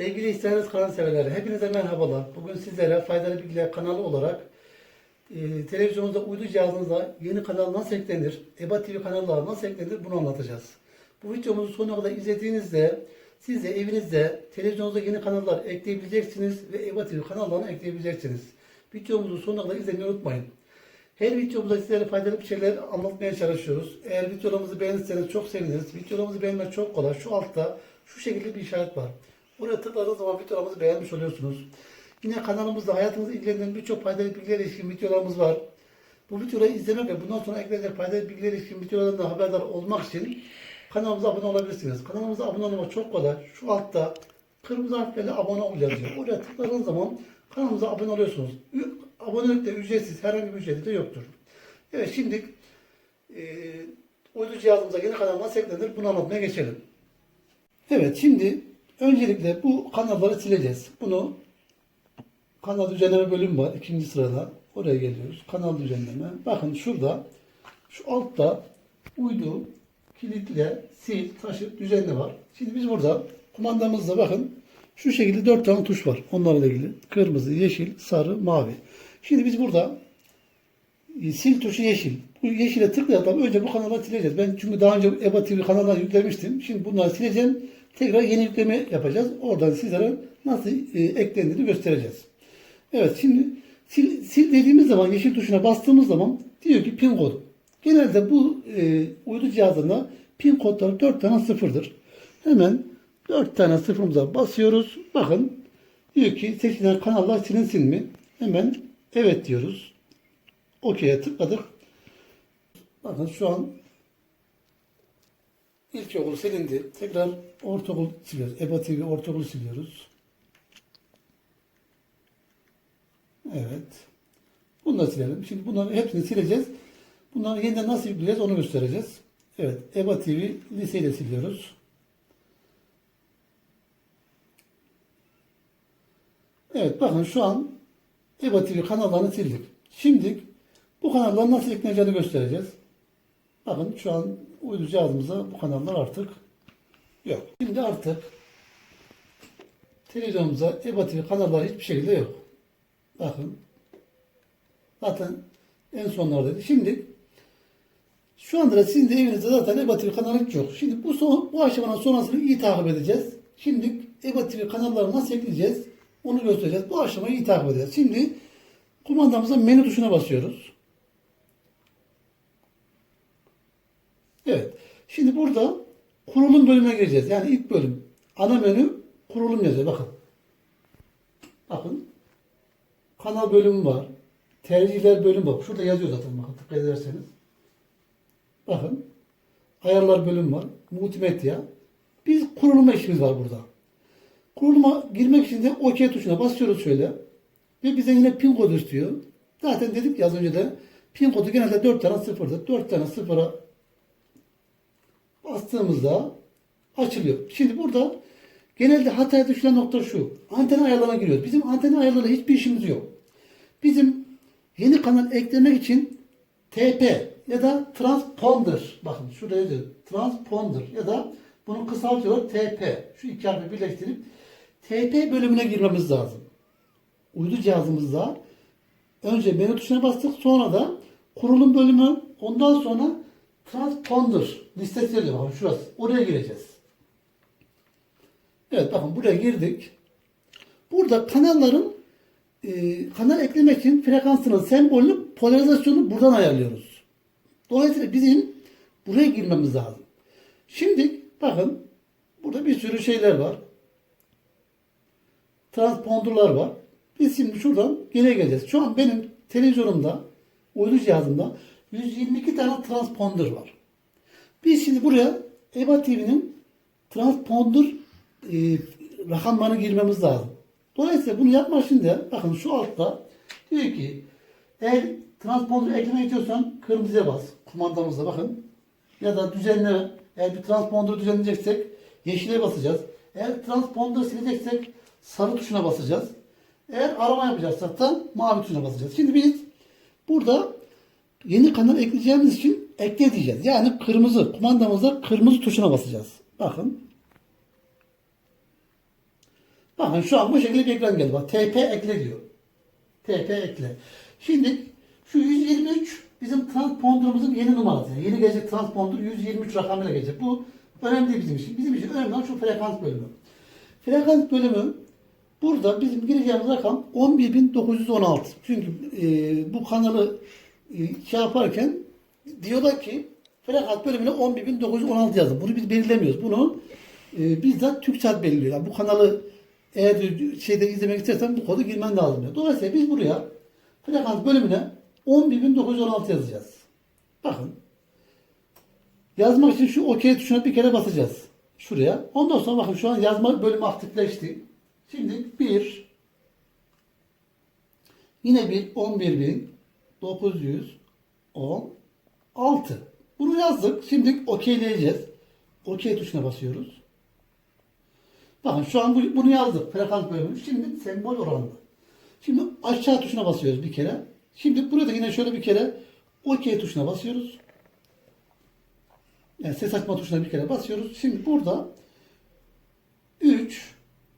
Sevgili İhsanız kanal severleri, hepinize merhabalar. Bugün sizlere Faydalı Bilgiler kanalı olarak e, televizyonunuzda uydu cihazınızda yeni kanal nasıl eklenir, EBA TV kanalları nasıl eklenir bunu anlatacağız. Bu videomuzu sonuna kadar izlediğinizde siz de evinizde televizyonunuzda yeni kanallar ekleyebileceksiniz ve EBA TV kanallarını ekleyebileceksiniz. Videomuzu sonuna kadar izlemeyi unutmayın. Her videomuzda sizlere faydalı bir şeyler anlatmaya çalışıyoruz. Eğer videolarımızı beğenirseniz çok seviniriz. Videolarımızı beğenmek çok kolay. Şu altta şu şekilde bir işaret var. Oraya tıkladığınız zaman videolarımızı beğenmiş oluyorsunuz. Yine kanalımızda hayatınızı ilgilendiren birçok faydalı bilgilerle ilişkin videolarımız var. Bu videoları izlemek ve bundan sonra eklenecek faydalı bilgilerle ilişkin videolardan haberdar olmak için kanalımıza abone olabilirsiniz. Kanalımıza abone olmak çok kolay. Şu altta kırmızı harflerle abone ol yazıyor. Oraya tıkladığınız zaman kanalımıza abone oluyorsunuz. Abonelik de ücretsiz. Herhangi bir ücreti de yoktur. Evet şimdi e, uydu cihazımıza yeni kanal nasıl eklenir bunu anlatmaya geçelim. Evet şimdi öncelikle bu kanalları sileceğiz. Bunu kanal düzenleme bölümü var ikinci sırada. Oraya geliyoruz. Kanal düzenleme. Bakın şurada şu altta uydu, kilitle, sil, taşı, düzenle var. Şimdi biz burada kumandamızda bakın şu şekilde dört tane tuş var. Onlarla ilgili. Kırmızı, yeşil, sarı, mavi. Şimdi biz burada sil tuşu yeşil. Bu yeşile tıklayalım. Önce bu kanalları sileceğiz. Ben çünkü daha önce EBA TV kanalları yüklemiştim. Şimdi bunları sileceğim. Tekrar yeni yükleme yapacağız. Oradan sizlere nasıl e, eklendiğini göstereceğiz. Evet şimdi sil, sil dediğimiz zaman yeşil tuşuna bastığımız zaman diyor ki pin kodu. Genelde bu e, uydu cihazında pin kodları 4 tane sıfırdır. Hemen 4 tane sıfırımıza basıyoruz. Bakın diyor ki seçilen kanallar silinsin mi? Hemen evet diyoruz. OK'ye tıkladık. Bakın şu an ilkokul silindi. Tekrar ortaokul siliyoruz. EBA TV ortaokul siliyoruz. Evet. Bunu da silelim. Şimdi bunların hepsini sileceğiz. Bunları yeniden nasıl yükleyeceğiz onu göstereceğiz. Evet. EBA TV liseyi de siliyoruz. Evet bakın şu an EBA TV kanallarını sildik. Şimdi bu kanalları nasıl ekleneceğini göstereceğiz. Bakın şu an uydu cihazımızda bu kanallar artık yok. Şimdi artık televizyonumuza EBA TV kanalları hiçbir şekilde yok. Bakın. Zaten en sonlardaydı. Şimdi şu anda da sizin de evinizde zaten EBA TV kanalı hiç yok. Şimdi bu son, bu aşamanın sonrasını iyi takip edeceğiz. Şimdi EBA TV kanalları nasıl ekleyeceğiz? Onu göstereceğiz. Bu aşamayı iyi takip edeceğiz. Şimdi kumandamıza menü tuşuna basıyoruz. Evet. Şimdi burada kurulum bölümüne gireceğiz. Yani ilk bölüm. Ana menü kurulum yazıyor. Bakın. Bakın. Kanal bölümü var. Tercihler bölümü var. Şurada yazıyor zaten bakın dikkat ederseniz. Bakın. Ayarlar bölümü var. Multimedya. Biz kurulma işimiz var burada. Kuruluma girmek için de OK tuşuna basıyoruz şöyle. Ve bize yine pin kodu istiyor. Zaten dedik ya az önce de pin kodu genelde 4 tane sıfırdır. 4 tane sıfıra bastığımızda açılıyor. Şimdi burada genelde hataya düşülen nokta şu. Anten ayarlarına giriyoruz. Bizim anten ayarlarıyla hiçbir işimiz yok. Bizim yeni kanal eklemek için TP ya da transponder. Bakın şurada yazıyor. Transponder ya da bunu kısaltıyorlar TP. Şu iki harfi birleştirip TP bölümüne girmemiz lazım. Uydu cihazımızda önce menü tuşuna bastık sonra da kurulum bölümü ondan sonra transponder listesi yazıyor. Bakın şurası. Oraya gireceğiz. Evet bakın buraya girdik. Burada kanalların e, kanal eklemek için frekansının sembolünü polarizasyonu buradan ayarlıyoruz. Dolayısıyla bizim buraya girmemiz lazım. Şimdi bakın burada bir sürü şeyler var. Transponderlar var. Biz şimdi şuradan geriye geleceğiz. Şu an benim televizyonumda, uydu cihazımda 122 tane transponder var. Biz şimdi buraya EBA TV'nin transponder e, rakamlarını girmemiz lazım. Dolayısıyla bunu yapmak için de bakın şu altta diyor ki eğer transponder eklemek istiyorsan kırmızıya bas. Kumandamızda bakın. Ya da düzenle eğer bir transponder düzenleyeceksek yeşile basacağız. Eğer transponder sileceksek sarı tuşuna basacağız. Eğer arama yapacaksak da mavi tuşuna basacağız. Şimdi biz burada yeni kanal ekleyeceğimiz için ekle diyeceğiz. Yani kırmızı kumandamızda kırmızı tuşuna basacağız. Bakın. Bakın şu an bu şekilde bir ekran geldi. Bak TP ekle diyor. TP ekle. Şimdi şu 123 bizim transponderımızın yeni numarası. Yani yeni gelecek transponder 123 rakamıyla gelecek. Bu önemli değil bizim için. Bizim için önemli olan şu frekans bölümü. Frekans bölümü burada bizim gireceğimiz rakam 11.916. Çünkü e, bu kanalı şey yaparken diyorlar ki frekans bölümüne 11.916 yazın. Bunu biz belirlemiyoruz. Bunu e, bizzat TürkSat belirliyor. Yani bu kanalı eğer şeyde izlemek istersen bu kodu girmen lazım diyor. Dolayısıyla biz buraya frekans bölümüne 11.916 yazacağız. Bakın. Yazmak için şu OK tuşuna bir kere basacağız. Şuraya. Ondan sonra bakın şu an yazma bölümü aktifleşti. Şimdi 1 yine bir 11.916 Bunu yazdık. Şimdi OK'leyeceğiz. OK tuşuna basıyoruz. Bakın şu an bu- bunu yazdık. Frekans bölümü. Şimdi sembol oranlı. Şimdi aşağı tuşuna basıyoruz bir kere. Şimdi burada yine şöyle bir kere OK tuşuna basıyoruz. Yani ses açma tuşuna bir kere basıyoruz. Şimdi burada 3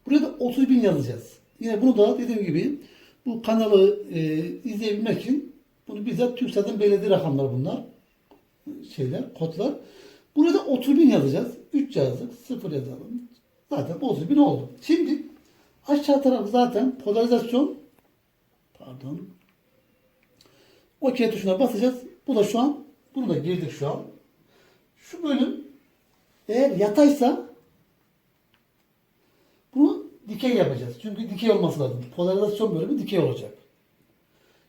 burada 30 bin yazacağız. Yine bunu da dediğim gibi bu kanalı e, izleyebilmek için bunu bizzat TürkSat'ın belirlediği rakamlar bunlar. Şeyler, kodlar. Burada 30 bin yazacağız. 3 yazdık. 0 yazalım. Zaten 30 bin oldu. Şimdi aşağı tarafı zaten polarizasyon pardon OK tuşuna basacağız. Bu da şu an bunu da girdik şu an. Şu bölüm eğer yataysa bunu dikey yapacağız. Çünkü dikey olması lazım. Polarizasyon bölümü dikey olacak.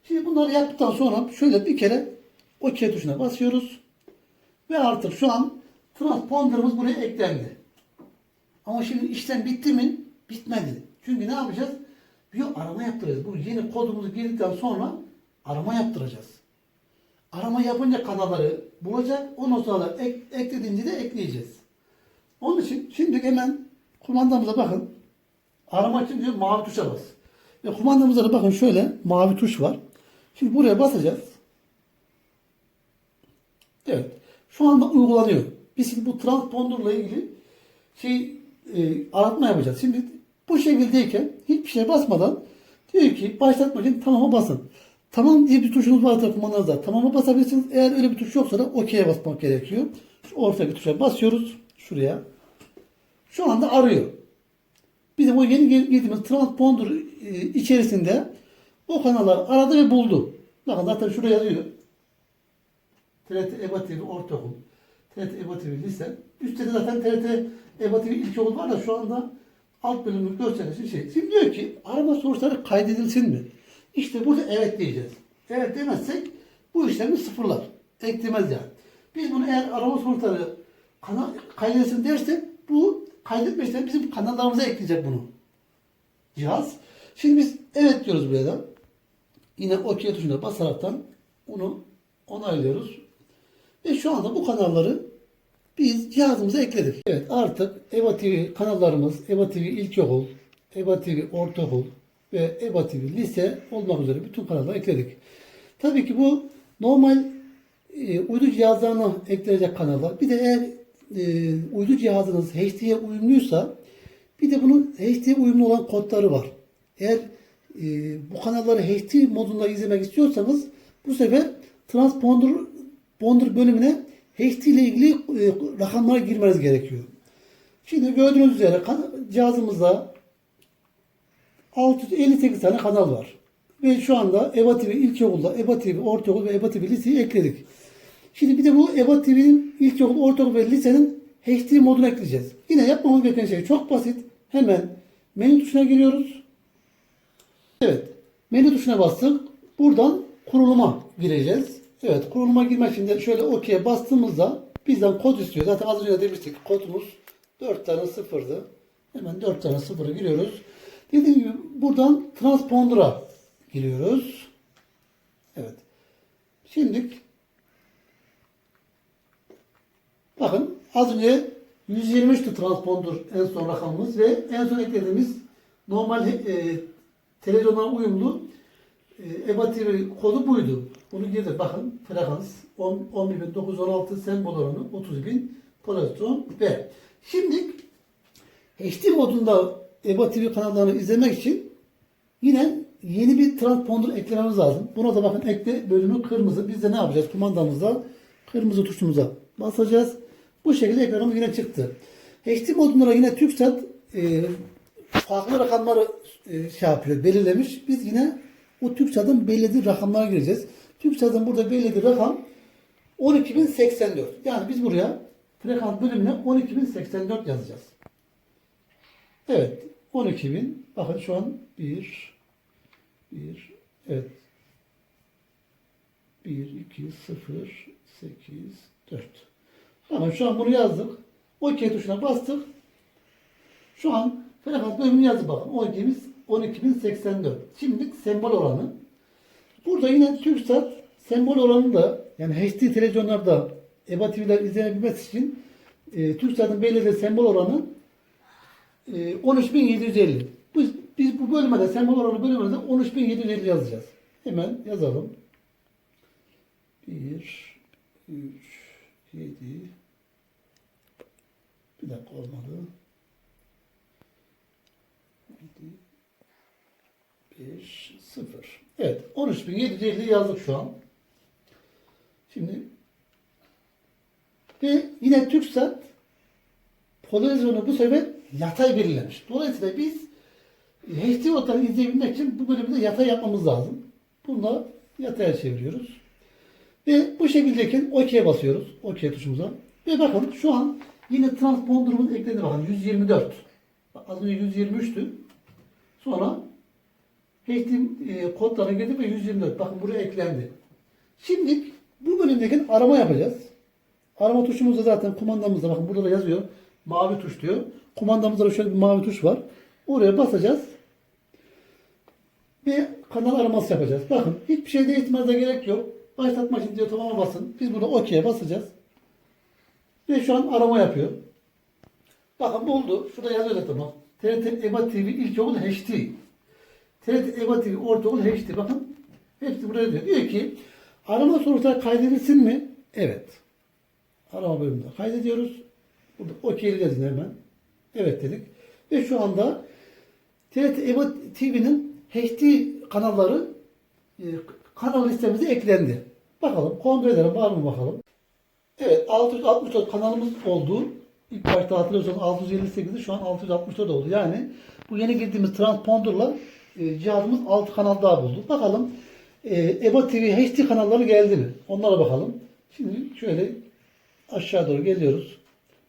Şimdi bunları yaptıktan sonra şöyle bir kere OK tuşuna basıyoruz. Ve artık şu an transponderımız buraya eklendi. Ama şimdi işlem bitti mi? Bitmedi. Çünkü ne yapacağız? Bir arama yaptıracağız. Bu yeni kodumuzu girdikten sonra arama yaptıracağız. Arama yapınca kanalları bulacak. Ondan sonra ek, eklediğince de ekleyeceğiz. Onun için şimdi hemen kumandamıza bakın. Arama için diyor mavi tuşa bas. Ve kumandamızda da bakın şöyle mavi tuş var. Şimdi buraya basacağız. Evet. Şu anda uygulanıyor. Biz şimdi bu transponderla ilgili şey e, aratma yapacağız. Şimdi bu şekildeyken hiçbir şey basmadan diyor ki başlatmak için tamama basın. Tamam diye bir tuşunuz varsa kumandanızda tamama basabilirsiniz. Eğer öyle bir tuş yoksa da OK'ye basmak gerekiyor. Şu ortadaki tuşa basıyoruz. Şuraya. Şu anda arıyor. Bizim o yeni gir- girdiğimiz transponder e, içerisinde o kanalları aradı ve buldu. Bakın zaten şuraya yazıyor. TRT EBA TV Ortaokul, TRT EBA TV Lise. Üstte de zaten TRT EBA TV İlkokul var da şu anda alt bölümü gösterisi şey. Şimdi diyor ki arama sonuçları kaydedilsin mi? İşte burada evet diyeceğiz. Evet demezsek bu işlemi sıfırlar. Eklemez yani. Biz bunu eğer arama sonuçları kanal, kaydedilsin dersek bu kaydetme işlemi bizim kanallarımıza ekleyecek bunu. Cihaz. Şimdi biz evet diyoruz buraya da. Yine OK tuşuna basaraktan bunu onaylıyoruz. Ve şu anda bu kanalları biz cihazımıza ekledik. Evet artık EVA TV kanallarımız EVA TV İlkokul, EVA TV Ortaokul ve EVA TV Lise olmak üzere bütün kanalları ekledik. Tabii ki bu normal e, uydu cihazlarına eklenecek kanallar. Bir de eğer e, uydu cihazınız HD'ye uyumluysa bir de bunun HD'ye uyumlu olan kodları var. Eğer e, bu kanalları HD modunda izlemek istiyorsanız bu sefer transponder bonder bölümüne HD ile ilgili e, rakamlara girmeniz gerekiyor. Şimdi gördüğünüz üzere cihazımızda 658 tane kanal var. Ve şu anda EBA TV İlkokul'da, EBA TV Ortaokul ve EBA TV Lise'yi ekledik. Şimdi bir de bu EBA TV'nin ilkokul, ortaokul ve lisenin HD modunu ekleyeceğiz. Yine yapmamız gereken şey çok basit. Hemen menü tuşuna giriyoruz. Evet. Menü tuşuna bastık. Buradan kuruluma gireceğiz. Evet. Kuruluma girmek için de şöyle OK'ye bastığımızda bizden kod istiyor. Zaten az önce de demiştik. Kodumuz 4 tane sıfırdı. Hemen 4 tane sıfırı giriyoruz. Dediğim gibi buradan transponder'a giriyoruz. Evet. Şimdi bakın az önce 123'tü transponder en son rakamımız ve en son eklediğimiz normal e, televizyona uyumlu EBA TV kodu buydu. Bunu girdik. Bakın frekans 10 11.916 sembol oranı 30.000 polarizasyon ve şimdi HD modunda EBA TV kanallarını izlemek için yine yeni bir transponder eklememiz lazım. Buna da bakın ekle bölümü kırmızı. Biz de ne yapacağız? Kumandamızda kırmızı tuşumuza basacağız. Bu şekilde ekranımız yine çıktı. HD modunda yine TürkSat e, farklı rakamları e, şey yapıyor, belirlemiş. Biz yine o TürkSat'ın belirlediği rakamlara gireceğiz. TürkSat'ın burada belirlediği rakam 12.084. Yani biz buraya frekans bölümüne 12.084 yazacağız. Evet. 12.000. Bakın şu an 1 1 evet 1 2 0 8 4 Tamam şu an bunu yazdık. OK tuşuna bastık. Şu an frekans bölümünü yazdık bakın. 12.000 12.084. Şimdilik sembol oranı. Burada yine TürkSat sembol oranı da yani HD televizyonlarda EBA TV'ler izlenebilmesi için e, TürkSat'ın belirlediği sembol oranı e, 13.750. Biz, biz bu bölmede sembol oranı bölümünde 13.750 yazacağız. Hemen yazalım. 1 3 7 Bir dakika olmadı. 7 5 0 Evet 13.750 yazdık şu an. Şimdi ve yine TürkSat polarizasyonu bu sefer yatay belirlemiş. Dolayısıyla biz HD ortamı izleyebilmek için bu bölümde yatay yapmamız lazım. Bunu yataya çeviriyoruz. Ve bu şekildeyken OK'ye basıyoruz. OK tuşumuza. Ve bakın şu an yine transponderımız ekledi bakın 124. Bak, Az önce 123'tü. Sonra HD e, kodlarına girdik ve 124. Bakın buraya eklendi. Şimdi bu bölümdeki arama yapacağız. Arama tuşumuzda zaten kumandamızda bakın burada da yazıyor. Mavi tuş diyor. Kumandamızda da şöyle bir mavi tuş var. Oraya basacağız. Ve kanal araması yapacağız. Bakın hiçbir şey değiştirmenize gerek yok. Başlatma için diyor tamama basın. Biz burada OK'ye basacağız. Ve şu an arama yapıyor. Bakın buldu. Şurada yazıyor zaten bak. TRT EBA TV İlkokul HD. TRT EBA TV Ortaokul HD. Bakın hepsi buraya diyor. Diyor ki arama sonuçları kaydedilsin mi? Evet. Arama bölümünde kaydediyoruz. Burada OK'leyeceğiz hemen. Evet dedik. Ve şu anda TRT EBA TV'nin HD kanalları e, kanal listemize eklendi. Bakalım kontrol edelim var mı bakalım. Evet 664 kanalımız oldu. İlk başta hatırlıyorsanız 658'di şu an 664 oldu. Yani bu yeni girdiğimiz transponderla e, cihazımız 6 kanal daha buldu. Bakalım e, EBA TV HD kanalları geldi mi? Onlara bakalım. Şimdi şöyle aşağı doğru geliyoruz.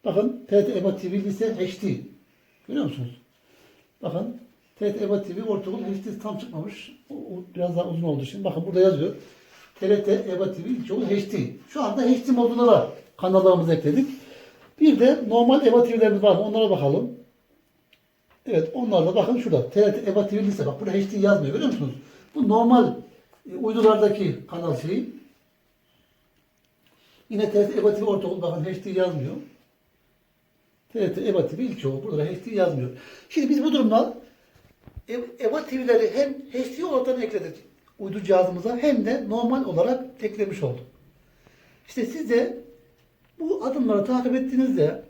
Bakın TRT EBA TV lise HD. Görüyor musunuz? Bakın TRT EBA TV ortaokul HD tam çıkmamış. O, o biraz daha uzun oldu şimdi. Bakın burada yazıyor. TRT EBA TV ilkokul HD. Şu anda HD moduna da kanallarımızı ekledik. Bir de normal EBA TV'lerimiz var. Onlara bakalım. Evet onlar da bakın şurada. TRT EBA TV lise. Bak burada HD yazmıyor. Görüyor musunuz? Bu normal e, uydulardaki kanal şeyi. Yine TRT EBA TV ortaokul bakın HD yazmıyor. TRT EBA TV ilkokul. Burada HD yazmıyor. Şimdi biz bu durumda EBA TV'leri hem HD olarak ekledik uydu cihazımıza hem de normal olarak eklemiş olduk. İşte siz bu adımları takip ettiğinizde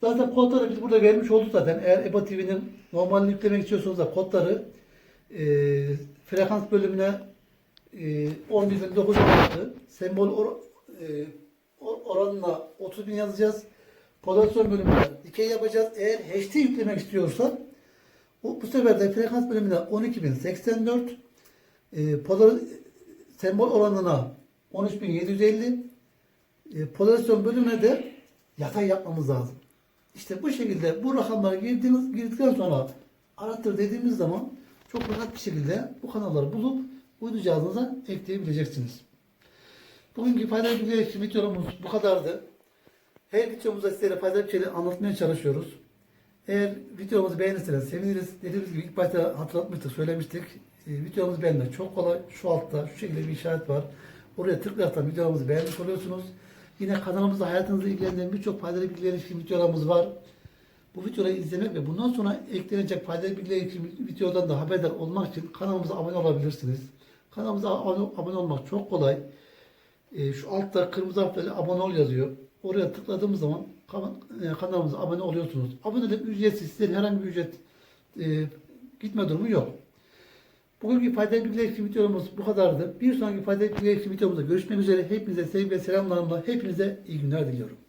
zaten kodları biz burada vermiş olduk zaten. Eğer EBA TV'nin normalini yüklemek istiyorsanız da kodları e, frekans bölümüne e, 11.916 sembol or, e, or- oranına 30.000 yazacağız. Polarisasyon bölümüne dikey yapacağız. Eğer HD yüklemek istiyorsak bu, bu sefer de frekans bölümüne 12.084 e, sembol oranına 13.750 e, polarisasyon bölümüne de yatay yapmamız lazım. İşte bu şekilde bu rakamları girdiğiniz, girdikten sonra arattır dediğimiz zaman çok rahat bir şekilde bu kanalları bulup uydu cihazınıza ekleyebileceksiniz. Bugünkü için videomuz bu kadardı. Her videomuzda sizlere faydalı bir şeyler anlatmaya çalışıyoruz. Eğer videomuzu beğenirseniz seviniriz. Dediğimiz gibi ilk başta hatırlatmıştık, söylemiştik. E, videomuzu beğenmek çok kolay. Şu altta şu şekilde bir işaret var. Oraya tıklayarak videomuzu beğenmiş oluyorsunuz. Yine kanalımızda hayatınızı ilgilendiren birçok faydalı bilgiler için videolarımız var. Bu videoları izlemek ve bundan sonra eklenecek faydalı bilgiler için videodan da haberdar olmak için kanalımıza abone olabilirsiniz. Kanalımıza abone, olmak çok kolay. E, şu altta kırmızı harflerle abone ol yazıyor. Oraya tıkladığımız zaman e, kanalımıza abone oluyorsunuz. Abonelik ücretsiz. Sizden herhangi bir ücret e, gitme durumu yok. Bugünkü faydalı bilgiler için videomuz bu kadardı. Bir sonraki faydalı bilgiler için videomuzda görüşmek üzere. Hepinize sevgi ve selamlarımla hepinize iyi günler diliyorum.